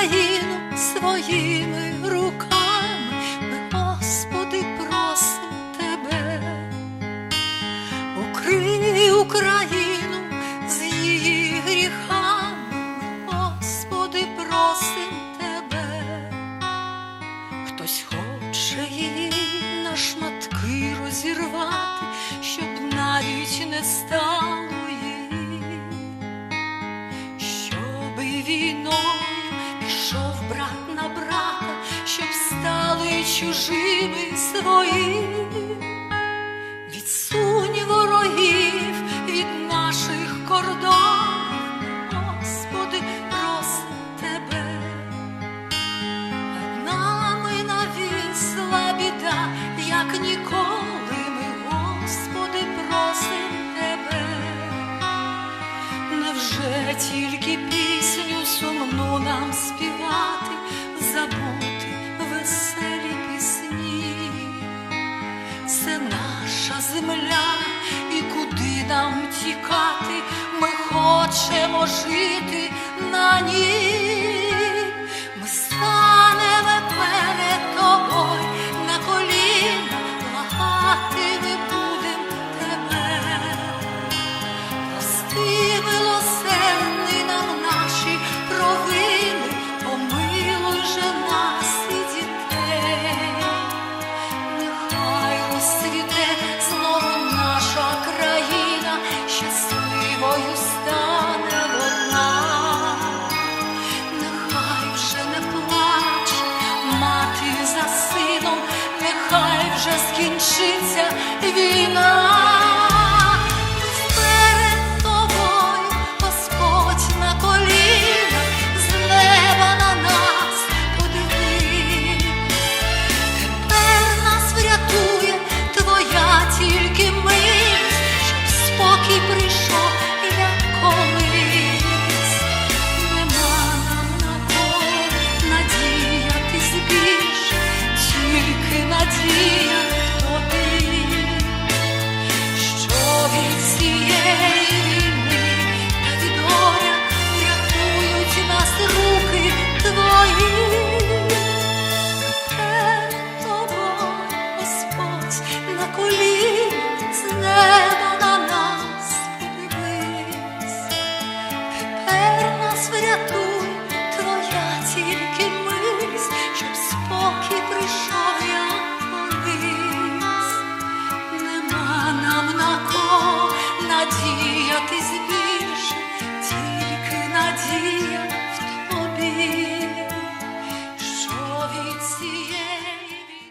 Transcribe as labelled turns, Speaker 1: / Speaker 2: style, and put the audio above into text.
Speaker 1: Україну своїми руками, ми, Господи, просим Тебе, укрий Україну з її гріхами, ми, Господи, просим Тебе, хтось хоче її на шматки розірвати, щоб навіть не стало її. Щоби на брата, щоб стали чужими свої. Земля, і куди нам тікати, ми хочемо жити на ній. На колі з неба на нас подивись. Тепер нас врятуй, твоя тільки мись, щоб спокій прийшов, я колись. Нема нам на кого надіятись